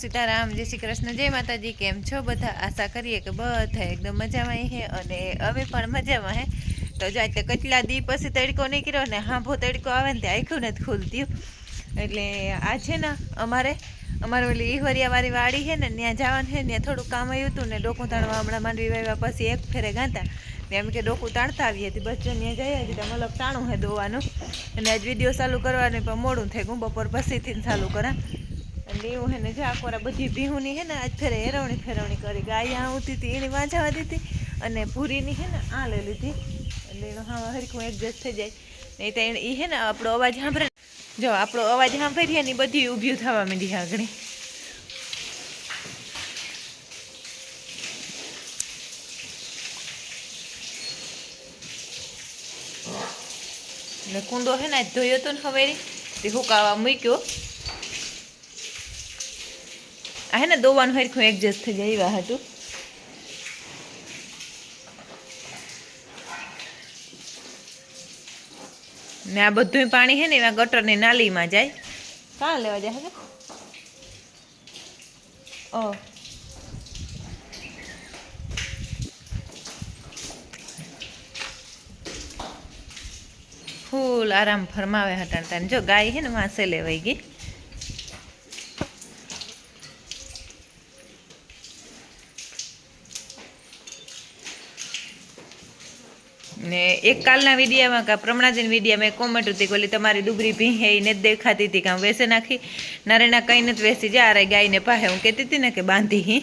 સીતારામ, જય શ્રી કૃષ્ણ, જય માતાજી, કેમ છો? બધા આશા કરીએ કે બધા એકદમ મજામાં હે અને અમે પણ મજામાં હે. તો જો આજે કેટલા દી પછી તડકો નીકળ્યો ને હાંભો તડકો આવે ને તે આખું નથી ખુલતું એટલે આ છે ને અમારે અમારે ઓલી ઈહવરિયાવાળી વાડી છે ને, ત્યાં જવાનું છે ત્યાં થોડું કામ આવ્યું હતું ને ડોકું તાણવા હમણાં માંડવી વાવ્યા પછી એક ફેરે ગાતા. ને એમ કે ડોકું તાણતા આવીએ હતી, બસ જો ત્યાં જઈએ તો મતલબ તાણું છે દોવાનું અને આજ વીડિયો ચાલુ કરવાની, પણ મોડું થઈ ગયું, બપોર પછીથી ચાલુ કરા. એટલે એવું હે ને જાકોરા બધી ભીહુની હે ને, આજ ફેરે હેરવણી ફેરવણી કરી ગાય આવતી હતી એની વાંચાવા દીધી અને ભૂરીની હે ને, આ લઈ લીધી. એટલે એનો હા હરખું એડજસ્ટ થઈ જાય. નહીં તો એ હે ને, આપણો અવાજ સાંભળે. જો, આપણો અવાજ સાંભળીએ ને બધી ઊભી થવા માંડી આગળ. ને કુંડો હે ને ધોયો તો ને હવે તે હુકાવા મૂક્યો. આ હે ને દોવાનું હરખું એડજસ્ટ થઈ જાય એવા હતું ને આ બધું પાણી છે ને એવા ગટરની નાલીમાં જાય. કાં લેવા જાય હવે ઓ. ફૂલ આરામ ફરમાવે હટાડતા જો ગાય છે ને વાંસે લેવાઈ ગઈ ને એક કાલના વિડીયામાં કા પ્રમણાજીન વિડીયામાં કોમેન્ટ હતી ઓલી તમારી ડુબરી ભીંહે એ જ દેખાતી હતી કાં વેસે નાખી. નારેના કંઈ નથી વેસી જા રે ગાયને પાસે હું કહેતી હતી ને કે બાંધી હી.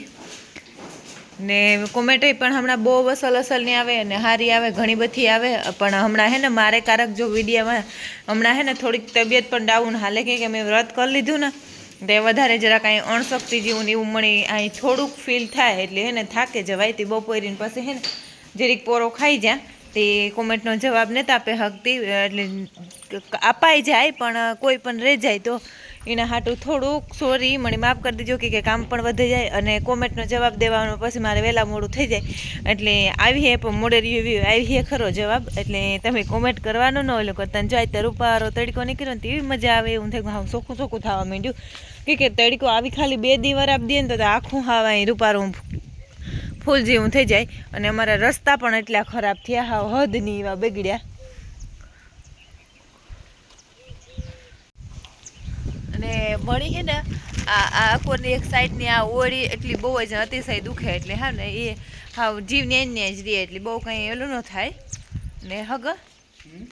ને કોમેન્ટ પણ હમણાં બહુ અસલ અસલની આવે અને સારી આવે, ઘણી બધી આવે. પણ હમણાં હે ને મારે કારક જો વિડીયામાં હમણાં હે ને થોડીક તબિયત પણ ડાઉન હાલે કે મેં વ્રત કરી લીધું ને, તે વધારે જરા કાંઈ અણશક્તિ જેવું ને એવું મળી અહીં થોડુંક ફીલ થાય એટલે હે ને થાકે જવાય તે બપોરીને પછી હે ને, જરીક પોરો ખાઈ જા. તે કોમેન્ટનો જવાબ નથી આપે હકતી એટલે અપાઈ જાય, પણ કોઈ પણ રહી જાય તો એના હાટું થોડુંક સોરી મને માફ કરી દેજો કે કામ પણ વધી જાય અને કોમેન્ટનો જવાબ દેવાનો પછી મારે વહેલા મોડું થઈ જાય. એટલે આવી હે, પણ મોડે રિવ્યુ આવી હે ખરો જવાબ. એટલે તમે કોમેન્ટ કરવાનો ન ઓલો કરતા ને જો અત્યારે રૂપારો તડકો નીકળ્યો ને તેવી મજા આવે એવું થાય. હા સોખું સોખું થવા માંડ્યું. કે તડકો આવી ખાલી બે દી વાર આપી દે ને તો આખું હાવા રૂપારું ફૂલ જેવું થઈ જાય અને અમારા રસ્તા પણ એટલા ખરાબ થયા. હાવ હદની એવા બગડ્યા. અને મળી છે ને આ આ આકોરની એક સાઈડની આ ઓળી એટલી બહુ જ અતિશય દુખે એટલે હા ને એ હાવ જીવ ને ને જ રહે એટલે બહુ કંઈ એલું ન થાય. ને હગ.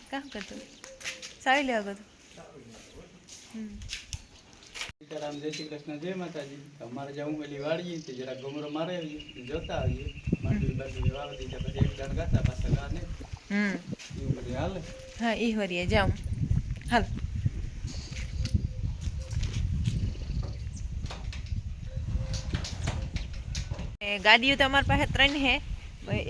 કામ કરતો? સારી લે હગ હમ. સીતારામ જય શ્રી કૃષ્ણ જય માતાજી. અમારે જવું પેલી વાળીએ તે જરા ગમરો મારે આવીએ જોતા આવીએ. માંડવી બાજુ વાવી દીધા પછી એક જણ ગાતા પાછા ગા ને હમ. એવું બધું હાલે. હા ઈ વરીએ જાઉં હાલ. એ ગાડીઓ તો અમારી પાસે ત્રણ હે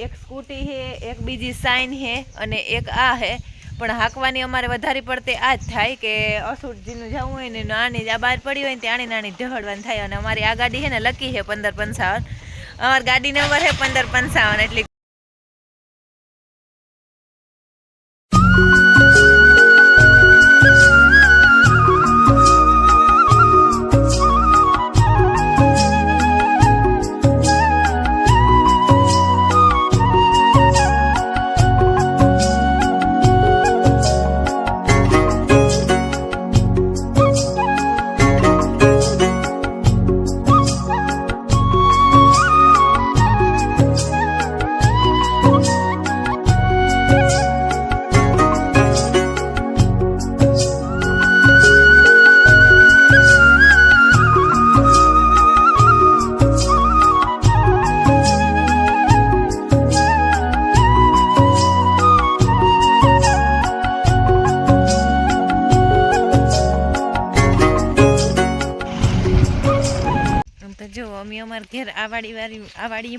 એક સ્કૂટી હે એક બીજી સાઇન હે અને એક આ હે. પણ હાંકવાની અમારે વધારે પડતી આ જ થાય કે અસુરજીનું જવું હોય ને નાની આ બહાર પડી હોય ને ત્યાં નાની ઢહળવાની થાય. અને અમારી આ ગાડી છે ને લકી છે પંદર પંચાવન. અમારી ગાડી નંબર છે પંદર પંચાવન, એટલે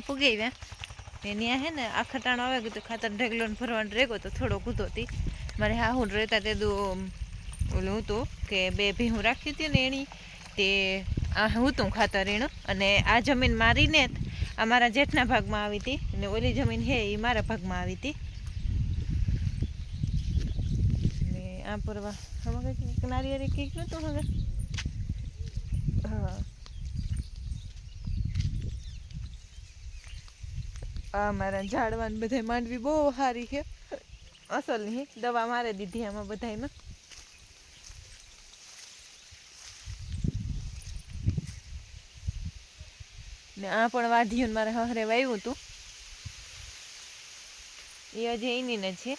આ વાડીએ પૂગી આવ્યા ને ત્યાં હે ને, આ ખટાણો આવે ગયું તો ખાતર ઢગલો ભરવાનો રેગો તો થોડો કૂદો હતી મારે હા હું રહેતા તે દુ ઓલું હતું કે બે ભીહું રાખી હતી ને એની, તે આ તું ખાતર એનું અને આ જમીન મારીને આ મારા જેઠના ભાગમાં આવી હતી અને ઓલી જમીન હે એ મારા ભાગમાં આવી હતી ને આ પરવા, હવે કંઈક નારિયેળી કંઈક નહોતું હવે? હા. આ મારા બધા માંડવી બહુ સારી છે. અસલની દવા મારે દીધી આમાં બધાયમાં. ને આ પણ વાઢીયું મારે હહરે વાવ્યું હતું એ હજી એની ને છે.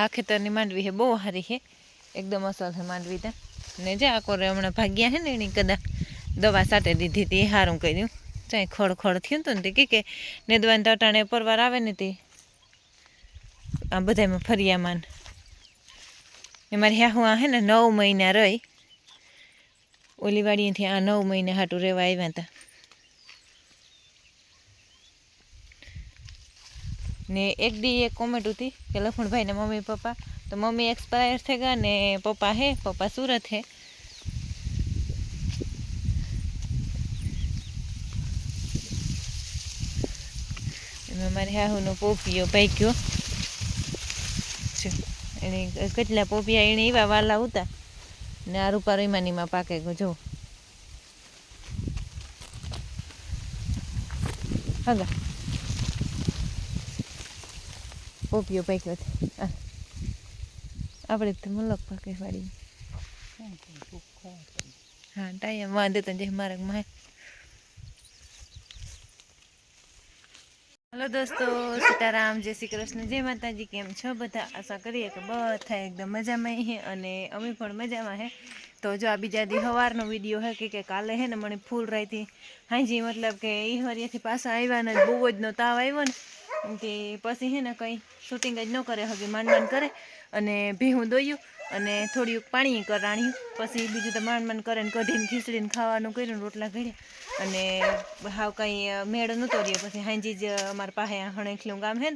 આ ખેતરની માંડવી હે બહુ સારી છે. એકદમ અસલ છે માંડવી ત્યાં ને જે આ કોરે હમણાં ભાગ્યા હે ને એની કદાચ દવા સાટે દીધી હતી, એ સારું કર્યું. ચાઈ ખડ ખડ થયું હતું ને તે, કે ને દવાની તટાણે પરવાર આવે ને તે. આ બધામાં ફરિયામાં ને. મારી હ્યા હાહુ આ હે ને નવ મહિના રહી. ઓલીવાડીએથી આ નવ મહિના હાટું રહેવા આવ્યા હતા. ને એક દી એક કોમેન્ટ હતી કે લખમણભાઈને મમ્મી પપ્પા, તો મમ્મી એક્સપાયર થઈ ગયા ને પપ્પા હે, પપ્પા સુરત હે. મારી હાહુનો પોપિયો છે એને કેટલા પોપિયા એને એવા વાલા ઉતા. ને આ રૂપા રૈમાનીમાં પાકે જો. હગા પોપિયો પાક્યો છે. આપણે તો પાકે વાળી. હા ટાઈમ વાંધે તો જે મારા માં હલો દોસ્તો, સીતારામ, જય શ્રી કૃષ્ણ, જય માતાજી, કેમ છો બધા? આશા કરીએ કે બધા એકદમ મજામાં હે અને અમે પણ મજામાં હે. તો જો આ બીજા દી સવારનો વીડિયો હે કે કે કાલે હે ને મને ફૂલ રાઈથી હાજી, મતલબ કે એ હરિયાથી પાછા આવ્યા ને બહુ જ નો તાવ આવ્યો ને. કે પછી હે ને કંઈ શૂટિંગ જ ન કરે, હગે માંડ માંડ કરે. અને ભીહું દોયું અને થોડીક પાણી કરાણ્યું. પછી બીજું તો માંડ માંડ કરે ને કઢીને ખીચડીને ખાવાનું કર્યું રોટલા ઘડ્યા અને હાવ કંઈ મેળ નહોતો રહ્યો. પછી હાંજી જ અમારા પાસે હણેખલું ગામ હે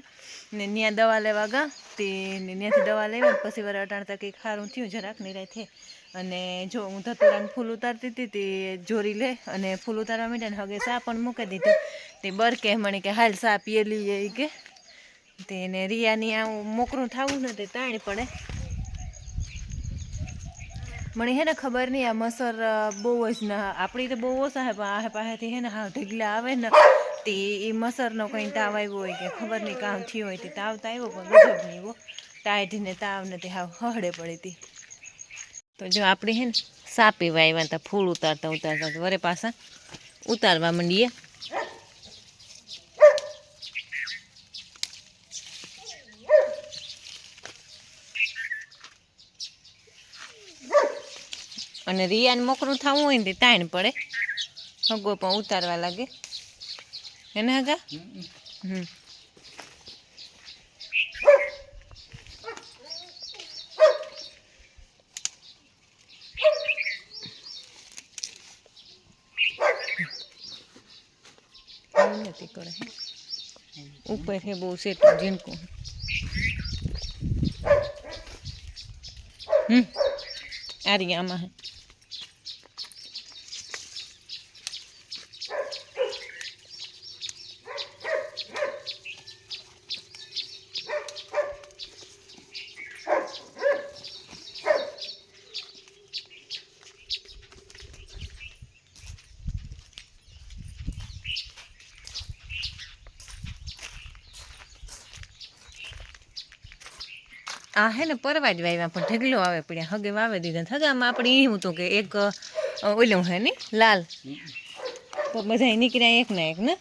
ને ત્યાં દવા લેવા ગા. તે ત્યાંથી દવા લેવા પછી વારે અટાણતા કંઈક સારું થયું, જરાક નિરાય થે. અને જો હું ધતુરાને ફૂલ ઉતારતી હતી તે જોરી લે. અને ફૂલ ઉતારવા માંડ્યા ને હગે સા પણ મૂકી દીધું. તે બરકે મને કે, હાલ સા પીએલી એ કે. તેને રિયાની આવું મોકરું થવું ને તે તાણી પડે. મને હે ને ખબર નહીં આ મસર બહુ જ ના, આપણી તો બહુ ઓછા હે, પણ આ પાસેથી હે ને હા ઢગલા આવે ને, તે એ મસરનો કંઈ તાવ આવ્યો હોય કે, ખબર નહીં કામ થયું હોય તે તાવ તો આવ્યો, પણ ગજબ નહીં એવો. ટાઢીને તાવ ને તે હાવ હળે પડી હતી. તો જો આપણે હે ને સાપી વાવ્યા હતા ફૂલ ઉતારતા ઉતારતા વરે પાછા ઉતારવા માંડીએ. અને રિયાને મોકરું થવું હોય ને તાણ પડે. હગો પણ ઉતારવા લાગે. એને હગા? હમ. ઉપર હે બહુ સેટું ઝીણકું. હમ. આ આ હે ને પરવા જ વાવ્યા પણ ઢગલો આવે પડ્યા. હગે વાવે દીધા હગામાં આપણે હું હતું કે એક ઓલું હે ને, લાલ. તો બધા નીકળ્યા એક ના એક ને.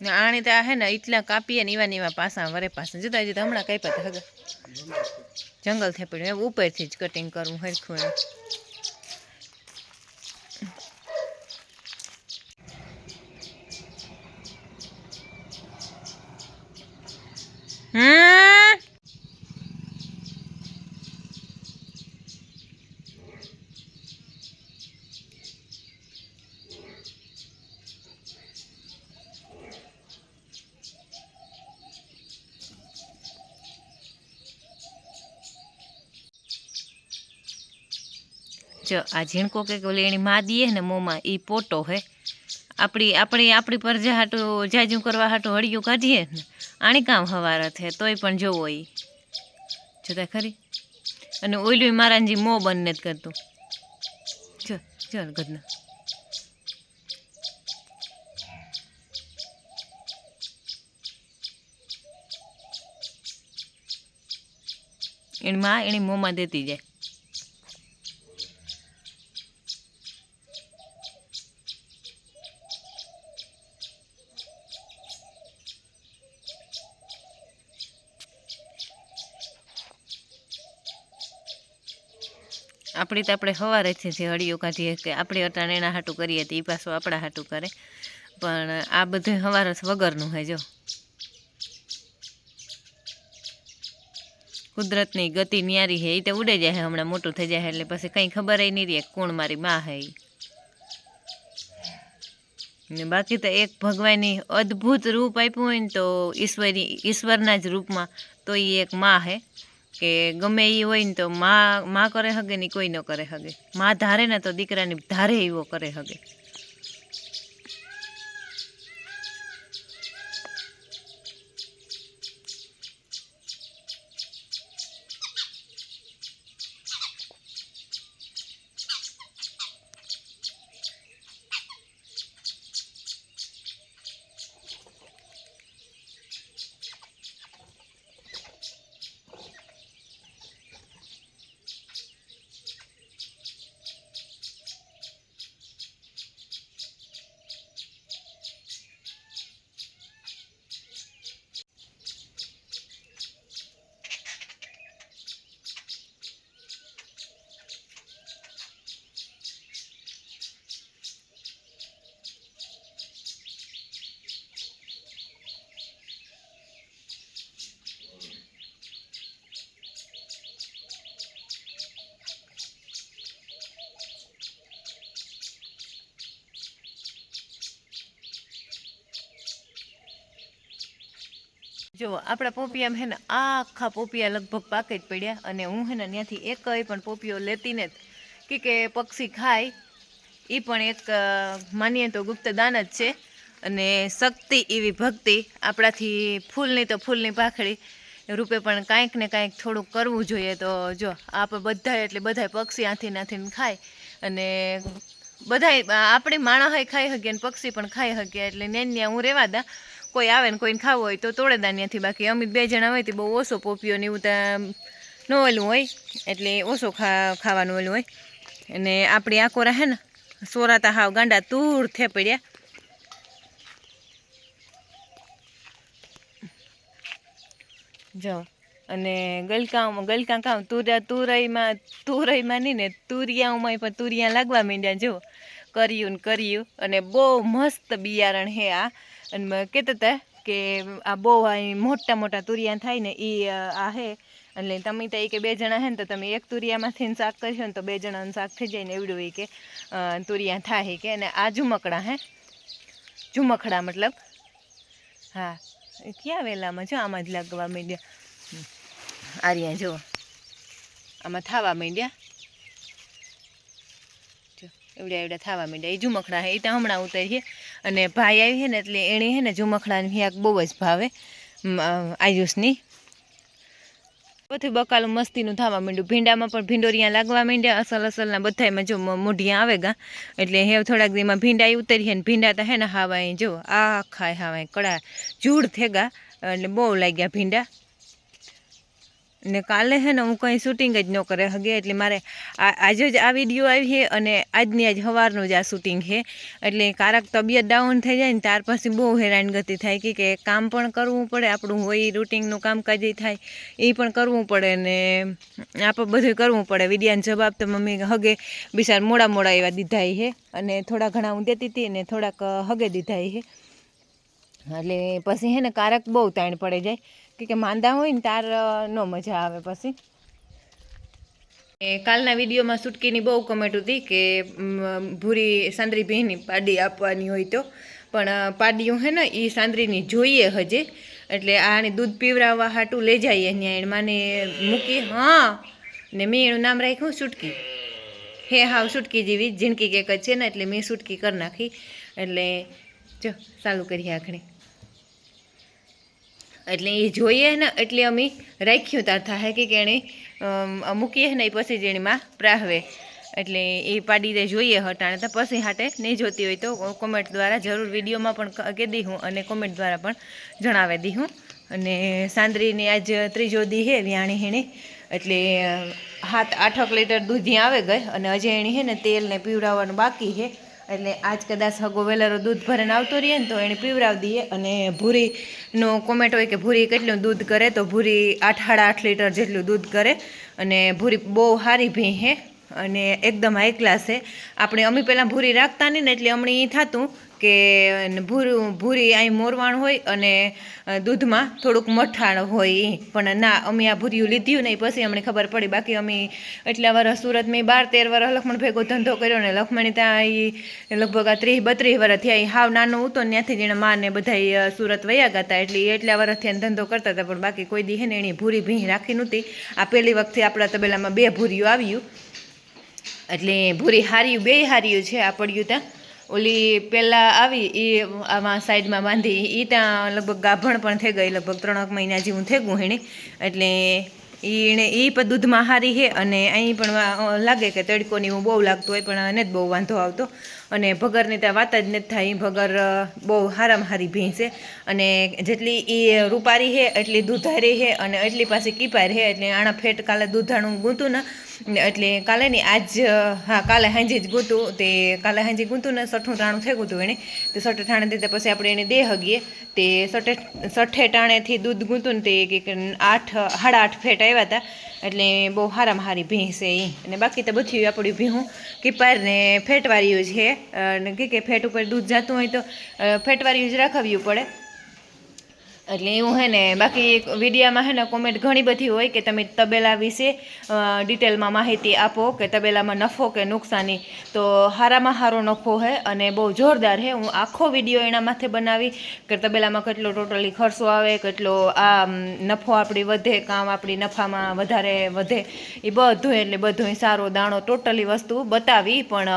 ને આણી તો હે ને એટલા કાપીએ ને એવા ને એવા પાસા વરે પાસા. જુદા જુદા હમણાં કાપ્યા હતા હગા. જંગલ થઈ પડ્યું ઉપરથી જ કટિંગ કરવું હરખું એમ હમ જો આ ઝીણકો કે ઓલી એની માં દીએ ને મોંમાં એ પોટો હે. આપણી આપણી આપણી પર જે હાટું જાજું કરવા હાટું હળિયું કાઢીએ ને, આણી કામ હવારા થે તોય પણ જોવો એ જોતા ખરી? અને ઓઈલું મારાજી મો બંને જ કરતું. જો જો ગદના. એની માં એની મોંમાં દેતી જાય. આપણી તો આપણે સવારેથી જે હળીઓ કાઢીએ કે આપણે અત્યારે એના હાટું કરીએ તો એ પાછું આપણા હાટું કરે. પણ આ બધું સવાર વગરનું હોય જો. કુદરતની ગતિ ન્યારી છે એ તો ઉડે જાય હમણાં મોટું થઈ જાય એટલે પછી કંઈ ખબર નહીં રહે કોણ મારી માં હે. ને બાકી તો એક ભગવાનની અદ્ભુત રૂપ આપ્યું હોય ને તો ઈશ્વરી, ઈશ્વરના જ રૂપમાં તો એ એક માં હે. કે ગમે એ હોય ને તો માં માં કરે હગે ને કોઈ ન કરે હગે. માં ધારે ને તો દીકરાની ધારે એવો કરે હગે. જો, આપણા પોપિયામાં હે ને આખા પોપિયા લગભગ પાકે જ પડ્યા અને હું હે ને ત્યાંથી એક પણ પોપિયો લેતી ને કે કે પક્ષી ખાય એ પણ એક માનીએ તો ગુપ્તદાન જ છે. અને શક્તિ એવી ભક્તિ આપણાથી ફૂલની તો ફૂલની પાખડી રૂપે પણ કાંઈક ને કાંઈક થોડુંક કરવું જોઈએ તો જો આપણે બધાય એટલે બધાય પક્ષી આથી નાથીને ખાય. અને બધાય, આપણે માણસ ખાઈ શકીએ અને પક્ષી પણ ખાઈ શકીએ એટલે નેન્યા હું રહેવા દા. કોઈ આવે ને કોઈને ખાવું હોય તો તોડે દાનિયાથી. બાકી અમિત બે જણા હોય તે બહુ ઓછો પોપીઓ ને એવું ત્યાં ન હોય. એટલે ઓછો ખાવાનું ઓલું હોય. અને આપણી આ કોરા હે ને, સોરાતા હાવ ગાંડા તૂર થે પડ્યા. જો, અને ગલકામાં ગલકા કામ તુરા, તુરઈમાં તુરઈમાં નહીં ને તુરિયાઓમાં પણ તુરિયા લાગવા માંડ્યા, જો. કર્યું ને કર્યું. અને બહુ મસ્ત બિયારણ હે આ. અને કહેતા હતા કે આ બહુ મોટા મોટા તુરિયા થાય ને એ આ હે. એટલે તમે તો એ કે બે જણા હે ને તો તમે એક તુરિયામાંથી શાક કરશો ને તો બે જણાનું શાક થઈ જાય ને એવડું એ કે તુરિયા થાય કે. અને આ ઝુમકડા હે. ઝુમખડા મતલબ? હા. ક્યાં વેલામાં? જો આમાં જ લાગવા માંડ્યા. આર્યા, જો. આમાં થાવા માંડ્યા. એવડા એવડા થાવા માંડ્યા. એ ઝુમખડા હે, એ તો હમણાં ઉતરીએ. અને ભાઈ આવી છે ને એટલે એણે હે ને ઝુમખડાની હિયાક બહુ જ ભાવે. આયુષની. બધું બકાલું મસ્તીનું થવા માંડ્યું. ભીંડામાં પણ ભીંડોરિયા લાગવા માંડ્યા. અસલ અસલના બધાયમાં જો મોઢિયા આવે ગા એટલે હે થોડાક દીમાં ભીંડા ઉતરીએ ને ભીંડા તો હે ને હાવાય. જો આ ખાય હાવા અહીં કડા જૂડ થેગા. એટલે બહુ લાગ્યા ભીંડા. ને કાલે હે ને હું કંઈ શૂટિંગ જ ન કરે હગે, એટલે મારે આજે જ આ વીડિયો આવી છે અને આજની આજ સવારનું જ આ શૂટિંગ છે એટલે કારક તબિયત ડાઉન થઈ જાય ને ત્યાર પછી બહુ હેરાનગતિ થાય કે કામ પણ કરવું પડે, આપણું હોય રૂટિનનું કામકાજ થાય એ પણ કરવું પડે ને આપણે બધું કરવું પડે. વિડિયાનો જવાબ તો મમ્મી હગે, બિચાર મોડા મોડા એવા દીધા છે અને થોડા ઘણા હું દેતી હતી ને થોડાક હગે દીધા છે એટલે પછી હે ને કારક બહુ તાણ પડે જાય. કે માંદા હોય ને તાર ન મજા આવે પછી. કાલના વિડીયોમાં સુટકીની બહુ કમેન્ટ હતી કે ભૂરી સાંદરી ભીની પાડી આપવાની હોય તો. પણ પાડીયું હે ને એ સાંદરીની જોઈએ હજે. એટલે આને દૂધ પીવરાવવા હાટું લઈ જઈએ ત્યાં માને મૂકી, હા, ને મેં એનું નામ રાખ્યું સુટકી. હે હાવ સુટકી જેવી જિંદગી કેક છે ને, એટલે મેં સુટકી કરી નાખી. એટલે, જો, ચાલુ કરીએ આખણી એટલે એ જોઈએ ને એટલે અમે રાખ્યું તાર થાય કે એણે મૂકીએ ને એ પછી જેણીમાં પ્રાહવે. એટલે એ પાડી દે જોઈએ હટાણે. તો પછી હાટે નહીં જોતી હોય તો કોમેન્ટ દ્વારા જરૂર વિડીયોમાં પણ કહી દી હું અને કોમેન્ટ દ્વારા પણ જણાવી દી હું. અને સાંદરીની આજ ત્રીજો દી હે વ્યાણી હેણે. એટલે હાથ આઠક લીટર દૂધ આવે ગઈ અને હજી એણી હે ને તેલને પીવડાવવાનું બાકી છે એટલે આજ કદાચ હગો વેલારો દૂધ ભરીને આવતો રહીએ ને તો એને પીવરાવી દઈએ અને ભૂરીનો કોમેન્ટ હોય કે ભૂરી કેટલું દૂધ કરે, તો ભૂરી આઠ સાડા આઠ લીટર જેટલું દૂધ કરે અને ભૂરી બહુ સારી ભી હે અને એકદમ હાઈ ક્લાસ છે. આપણે અમે પહેલાં ભૂરી રાખતા નહીં ને એટલે હમણાં એ થતું કે ભૂરું, ભૂરી અહીં મોરવાણ હોય અને દૂધમાં થોડુંક મઠાણ હોય. પણ ના, અમે આ ભૂરિયું લીધ્યું નહીં, પછી અમને ખબર પડી. બાકી અમે એટલા વર્ષ સુરતમાં બાર તેર વર્ષ લખમણ ભેગો ધંધો કર્યો ને લખમણી ત્યાં એ લગભગ આ ત્રીસ, બત્રીસ વર્ષ થયા. હાવ નાનો હતો ને ત્યાંથી જેણે એના મા ને બધા સુરત વયા ગયા હતા એટલે એટલા વર્ષથી એને ધંધો કરતા હતા. પણ બાકી કોઈ દી ને એની ભૂરી ભીં રાખી નહોતી. આ પહેલી વખતે આપણા તબેલામાં બે ભૂરીઓ આવ્યું. એટલે ભૂરી હાર્યું, બે હાર્યું છે આ પડ્યું ત્યાં. ઓલી પહેલાં આવી એ આમાં સાઈડમાં બાંધી એ ત્યાં લગભગ ગાભણ પણ થઈ ગઈ, લગભગ ત્રણેક મહિના જેવું થઈ ગયું એણે એટલે એને એ પણ દૂધમાં હારી છે અને અહીં પણ લાગે કે તડકોની હું બહુ લાગતો હોય, પણ એને જ બહુ વાંધો આવતો. અને ભગરની ત્યાં વાત જ નથી થાય ભગર બહુ હારામાં હારી ભેંસે અને જેટલી એ રૂપારી છે એટલી દૂધારી છે અને એટલી પાસે કીપાર છે એટલે આણા ફેટ કાલે દૂધાણું ગૂંતું ને એટલે કાલે નહીં આજ હા કાલે હાંજે જ ગૂંતું તે કાલે હાંજે ગૂંતું ને સઠ્ઠું ટાણું થઈ ગયું એને. તે સઠે ટાણે દીધા પછી આપણે એને દે હગીએ. તે સઠે સઠે ટાણેથી દૂધ ગૂંતું ને તે આઠ સાડા આઠ ફેટ આવ્યા હતા. એટલે બહુ હારામાં હારી ભીંસ એ અને બાકી તો બધી આપણી ભીહું કીપાર ને ફેટવાળીયું છે. અને કે ફેટ ઉપર દૂધ જતું હોય તો અ, જ રાખવ્યું પડે. એટલે એવું હે ને, બાકી વિડીયામાં હે ને કોમેન્ટ ઘણી બધી હોય કે તમે તબેલા વિશે ડિટેલમાં માહિતી આપો કે તબેલામાં નફો કે નુકસાની. તો હારામાં હારો નફો હે અને બહુ જોરદાર હે. હું આખો વીડિયો એના માથે બનાવી કે તબેલામાં કેટલો ટોટલી ખર્ચો આવે, કેટલો આ નફો આપણી વધે, કામ આપણી નફામાં વધારે વધે. એ બધું એટલે બધું સારો દાણો ટોટલી વસ્તુ બતાવી. પણ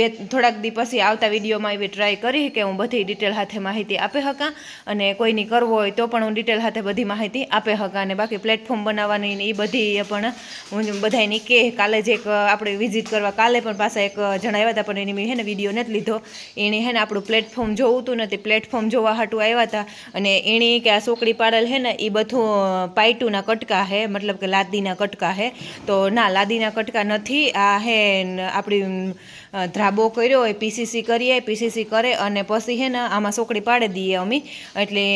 બે, થોડાક દી પછી આવતા વિડીયોમાં એવી ટ્રાય કરી કે હું બધી ડિટેલ હાથે માહિતી આપી શકા અને કોઈની કરવો હોય તો પણ હું ડિટેલ હાથે બધી માહિતી આપે હકા અને બાકી પ્લેટફોર્મ બનાવવાની એ બધી પણ હું બધાની કે કાલે જ એક આપણે વિઝિટ કરવા કાલે પણ પાછા એક જણાવ્યા હતા પણ એની મેં હે ને વીડિયો નથી લીધો. એણે હે ને આપણું પ્લેટફોર્મ જોવું હતું ને તે પ્લેટફોર્મ જોવા હાટું આવ્યા હતા અને એણે કે આ સોકડી પાડેલ હે ને એ બધું પાઇટુના કટકા હે, મતલબ કે લાદીના કટકા હે. તો ના, લાદીના કટકા નથી, આ હે આપણી ધ્રાબો કર્યો હોય પીસીસી કરીએ પીસીસી કરે અને પછી હે ને આમાં સોકડી પાડી દઈએ અમે. એટલે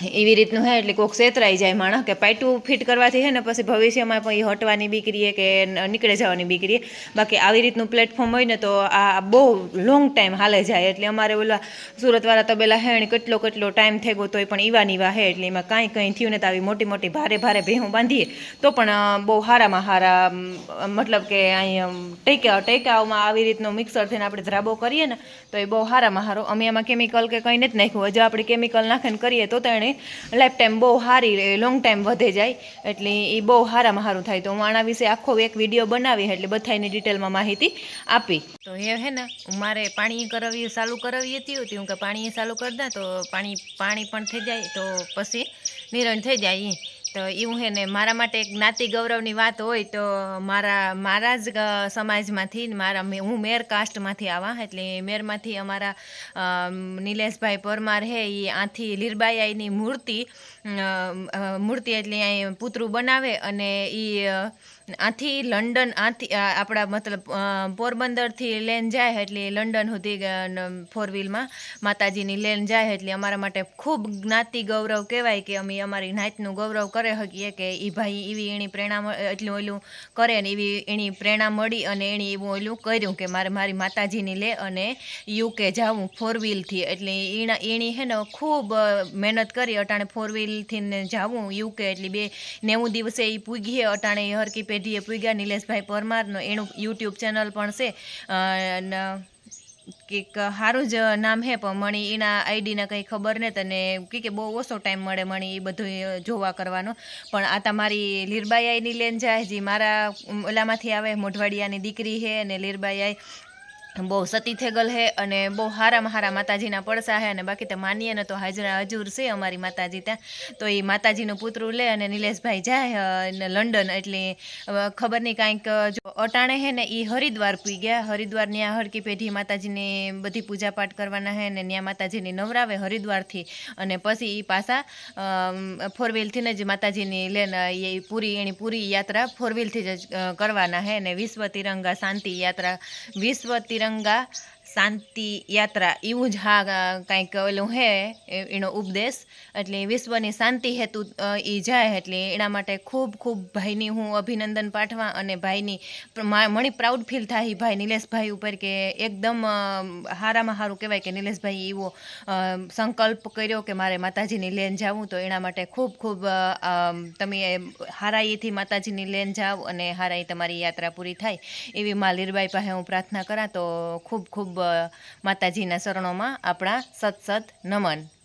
એવી રીતનું હે, એટલે કોક છેતરાઈ જાય માણસ કે પાયટું ફિટ કરવાથી હે ને પછી ભવિષ્યમાં પણ એ હટવાની બીકરીએ કે નીકળે જવાની બીકરીએ. બાકી આવી રીતનું પ્લેટફોર્મ હોય ને તો આ બહુ લોંગ ટાઈમ હાલે જાય. એટલે અમારે ઓલા સુરતવાળા તબેલા હે હેણ કેટલો કેટલો ટાઈમ થઈ ગયો તોય પણ ઈવા નીવા હે, એટલે એમાં કાંઈ કંઈ થયું ને તો આવી મોટી મોટી ભારે ભારે ભેહું બાંધીએ તો પણ બહુ હારામાં હારા મતલબ કે અહીં ટેકા, ટેકાઓમાં આવી રીતનું મિક્સર થઈને આપણે ધ્રાબો કરીએ ને તો એ બહુ હારામાં હારો. અમે એમાં કેમિકલ કે કંઈ નથી નાખ્યું. હજુ આપણે કેમિકલ નાખીને કરીએ તો તેણે લાઈફ ટાઈમ બહુ સારી લોંગ ટાઈમ વધે જાય. એટલે એ બહુ સારામાં સારું થાય. તો હું આના વિશે આખો એક વીડિયો બનાવી એટલે બધાની ડિટેલમાં માહિતી આપી. તો એ હે ને મારે પાણી કરાવી ચાલુ કરાવી હતી હતી. હું કે પાણી ચાલુ કરી દા તો પાણી પાણી પણ થઈ જાય. તો પછી નિરણ થઈ જાય ઈ. તો એવું હે ને મારા માટે એક જ્ઞાતિ ગૌરવની વાત હોય તો મારા મારા જ સમાજમાંથી મારા હું મેર કાસ્ટમાંથી આવા એટલે મેરમાંથી અમારા અમ, નિલેશભાઈ પરમાર હે એ આથી લીરબાઈની મૂર્તિ મૂર્તિ એટલે અહીં પૂતરું બનાવે અને એ આથી લંડન, આથી આપણા મતલબ પોરબંદરથી લેન જાય એટલે લંડન સુધી ફોર વ્હીલમાં માતાજીની લેન જાય એટલે અમારા માટે ખૂબ જ્ઞાતિ ગૌરવ કહેવાય કે અમે અમારી નાતનું ગૌરવ કરે શકીએ કે એ ભાઈ એવી એની પ્રેરણા એટલું ઓલું કરે ને એવી એની પ્રેરણા મળી અને એણે એવું ઓલું કર્યું કે મારે મારી માતાજીની લે અને યુકે જાવું ફોર વ્હીલથી એટલે એના એણી હે ને ખૂબ મહેનત કરી. અટાણે ફોર વ્હીલથી ને જાવું યુકે એટલે બે નેવું દિવસે એ પૂગીએ અટાણે હરકી પેઢીએ પૂગ્યા. નિલેશભાઈ પરમારનો એનું યુટ્યુબ ચેનલ પણ છે. કંઈક સારું જ નામ હે, પણ મણી એના આઈડીના કંઈ ખબર ને તને કે કે બહુ ઓછો ટાઈમ મળે મણી એ બધું જોવા કરવાનો. પણ આ તમારી લીરબાઈ આઈની લેન જાય જે મારા ઓલામાંથી આવે, મોઢવાડિયાની દીકરી હે અને લીરબાઈ આઈ બહુ સતી થેગલ હે અને બહુ હારામાં હારા માતાજીના પડસા હે અને બાકી તો માનીએ ને તો હાજરા હજુર છે અમારી માતાજી ત્યાં. તો એ માતાજીનું પુતરું લે અને નિલેશભાઈ જાય લંડન એટલે ખબર નહીં કાંઈક જો અટાણે હે ને એ હરિદ્વાર પી ગયા. હરિદ્વાર ત્યાં હરકી પેઢી માતાજીની બધી પૂજાપાઠ કરવાના હે ને ત્યાં માતાજીની નવરાવે હરિદ્વારથી. અને પછી એ પાછા ફોર વ્હીલથી જ માતાજીની ને એ પૂરી, એની પૂરી યાત્રા ફોર વ્હીલથી જ કરવાના હે ને વિશ્વ તિરંગા શાંતિ યાત્રા. વિશ્વ તિરંગા શાંતિ, યાત્રા, એવું જ હા કાંઈક ઓલું હે એનો ઉપદેશ. એટલે વિશ્વની શાંતિ હેતુ એ જાય. એટલે એના માટે ખૂબ ખૂબ ભાઈની હું અભિનંદન પાઠવા અને ભાઈની મણી પ્રાઉડ ફીલ થાય ભાઈ નિલેશભાઈ ઉપર કે એકદમ હારામાં સારું કહેવાય કે નિલેશભાઈ એવો સંકલ્પ કર્યો કે મારે માતાજીની લેન જાવું. તો એના માટે ખૂબ ખૂબ તમે હારાઈથી માતાજીની લેન જાઓ અને હારાઈ તમારી યાત્રા પૂરી થાય. એવી મા લીરબાઈ પાસે હું પ્રાર્થના કરા તો ખૂબ ખૂબ માતાજીના શરણોમાં આપણા સત સત નમન.